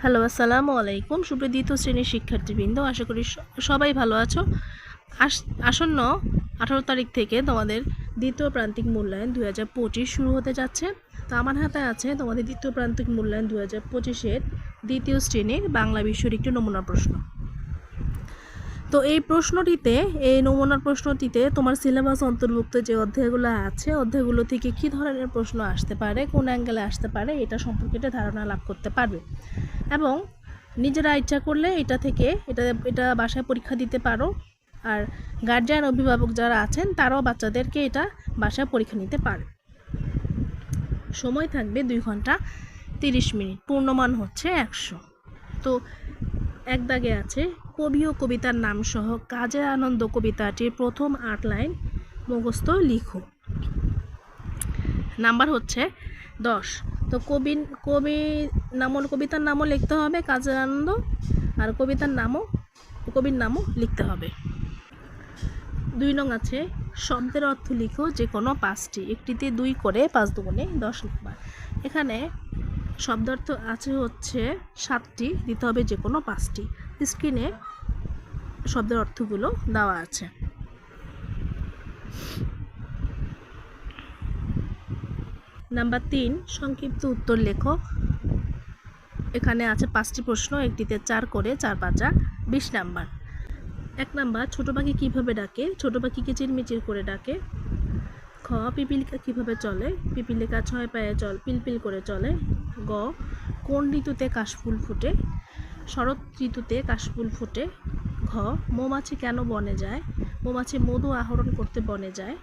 Hello, আসসালামু আলাইকুম। সুপ্রিয় দ্বিতীয় শ্রেণির শিক্ষার্থীবৃন্দ, আশা করি সবাই ভালো আছো। আস- আসন্ন আঠারো তারিখ থেকে তোমাদের দ্বিতীয় প্রান্তিক মূল্যায়ন দু হাজার পঁচিশ শুরু হতে যাচ্ছে। তো আমার হাতে আছে তোমাদের দ্বিতীয় প্রান্তিক মূল্যায়ন দু হাজার পঁচিশের দ্বিতীয় শ্রেণির বাংলা বিশ্বের একটি নমুনা প্রশ্ন। তো এই প্রশ্নটিতে, এই নমুনার প্রশ্নটিতে তোমার সিলেবাস অন্তর্ভুক্ত যে অধ্যায়গুলো আছে, অধ্যায়গুলো থেকে কী ধরনের প্রশ্ন আসতে পারে, কোন অ্যাঙ্গেলে আসতে পারে, এটা সম্পর্কে একটা ধারণা লাভ করতে পারবে। এবং নিজেরা ইচ্ছা করলে এটা থেকে, এটা এটা বাসায় পরীক্ষা দিতে পারো। আর গার্জিয়ান অভিভাবক যারা আছেন, তারাও বাচ্চাদেরকে এটা বাসায় পরীক্ষা নিতে পারে। সময় থাকবে দুই ঘণ্টা তিরিশ মিনিট, পূর্ণমান হচ্ছে একশো। তো এক দাগে আছে কবি ও কবিতার নাম সহ কাজের আনন্দ কবিতাটির প্রথম আট লাইন মুখস্থ লিখো নাম্বার হচ্ছে দশ। তো কবি কবি নামও, কবিতার নামও লিখতে হবে কাজের আনন্দ, আর কবিতার নামও, কবির নামও লিখতে হবে। দুই নং আছে, শব্দের অর্থ লিখো যে কোনো পাঁচটি, একটিতে দুই করে পাঁচ দুগুণে দশ নাম্বার এখানে শব্দার্থ আছে হচ্ছে সাতটি, দিতে হবে যে কোনো পাঁচটি। স্ক্রিনে শব্দের অর্থগুলো দেওয়া আছে। নাম্বার তিন, সংক্ষিপ্ত উত্তর লেখো। এখানে আছে পাঁচটি প্রশ্ন, একটিতে চার করে, চার পাঁচা, বিশ নাম্বার। এক নাম্বার, ছোট পাখি কীভাবে ডাকে? ছোট পাখি কিচিরমিচির করে ডাকে? খ, পিপিলিকা কীভাবে চলে? পিপিলিকা ছয় পায়ে চল, পিলপিল করে চলে। গ, কোন ঋতুতে কাশফুল ফুটে? শরৎ ঋতুতে কাশফুল ফুটে। ঘ, মৌমাছি কেন বনে যায়? মৌমাছি মধু আহরণ করতে বনে যায়।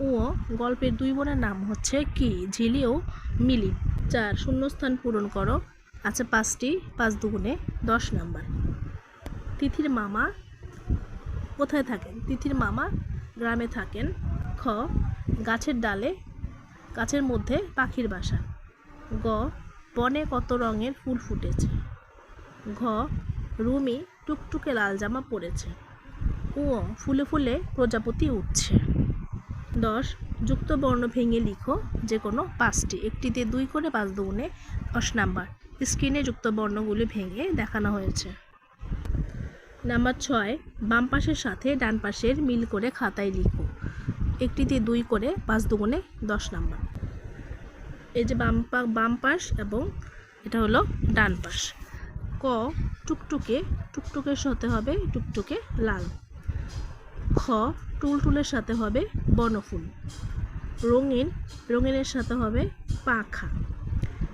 ও গল্পের দুই বোনের নাম হচ্ছে কি, ঝিলি ও মিলি। চার, শূন্যস্থান পূরণ করো। আছে পাঁচটি, পাঁচ দুগুণে দশ নাম্বার। তিথির মামা কোথায় থাকেন? তিথির মামা গ্রামে থাকেন। খ, গাছের ডালে, গাছের মধ্যে পাখির বাসা। গ বনে কত রঙের ফুল ফুটেছে। ঘ, রুমি টুকটুকে লাল জামা পরেছে। ও ফুলে ফুলে প্রজাপতি উঠছে। দশ যুক্ত বর্ণ ভেঙে লিখো যে কোনো পাঁচটি। একটিতে দুই করে পাঁচ দুগুণে দশ নাম্বার। স্ক্রিনে যুক্ত বর্ণগুলি ভেঙে দেখানো হয়েছে। নাম্বার ছয়, বাম পাশের সাথে ডান পাশের মিল করে খাতায় লিখো। একটিতে দুই করে পাঁচ দুগুণে দশ নাম্বার। এই যে বাম বাম পাশ এবং এটা হলো ডান পাশ। ক, টুকটুকে, টুকটুকের সাথে হবে টুকটুকে লাল। খ, টুলটুলের সাথে হবে বনফুল। রঙিন, রঙিনের সাথে হবে পাখা।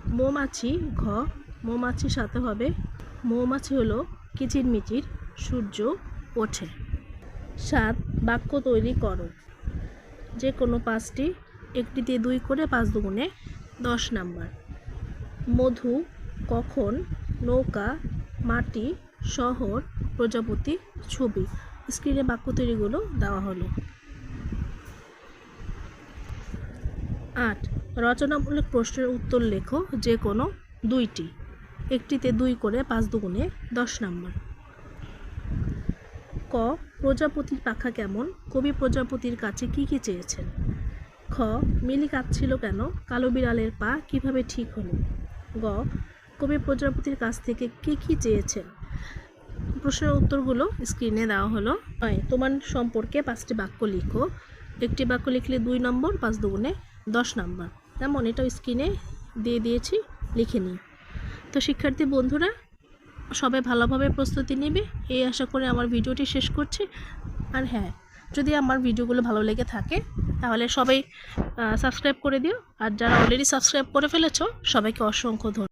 মৌমাছি, ঘ, মৌমাছির সাথে হবে, মৌমাছি হলো কিচিরমিচির, সূর্য ওঠে। সাত, বাক্য তৈরি করো। যে কোনো পাঁচটি, একটিতে দুই করে পাঁচ দুগুণে দশ নাম্বার। মধু কখন নৌকা, মাটি, শহর, প্রজাপতি, ছবি স্ক্রিনে বাক্য তৈরিগুলো দেওয়া হলো। আট। রচনামূলক প্রশ্নের উত্তর লেখো যে কোনো দুইটি। একটিতে দুই করে পাঁচ দুগুণে দশ নাম্বার। ক। প্রজাপতির পাখা কেমন? কবি প্রজাপতির কাছে কি কি চেয়েছেন? খ, মিলি কাঁদছিল কেন? কালো বিড়ালের পা কীভাবে ঠিক হলো? গ, কবি প্রজাপতির কাছ থেকে কি কি চেয়েছেন প্রশ্নের উত্তরগুলো স্ক্রিনে দেওয়া হলো। নয়, তোমার সম্পর্কে পাঁচটি বাক্য লিখো। একটি বাক্য লিখলে দুই নম্বর, পাঁচ দুগুণে দশ নম্বর। তেমন এটাও স্ক্রিনে দিয়ে দিয়েছি, লিখে নিই। তো শিক্ষার্থী বন্ধুরা, সবাই ভালোভাবে প্রস্তুতি নেবে। এই আশা করে আমার ভিডিওটি শেষ করছি। আর হ্যাঁ যদি আমার ভিডিওগুলো ভালো লেগে থাকে, তাহলে সবাই সাবস্ক্রাইব করে দিও। আর যারা অলরেডি সাবস্ক্রাইব করে ফেলেছ, সবাইকে অসংখ্য ধন্যবাদ।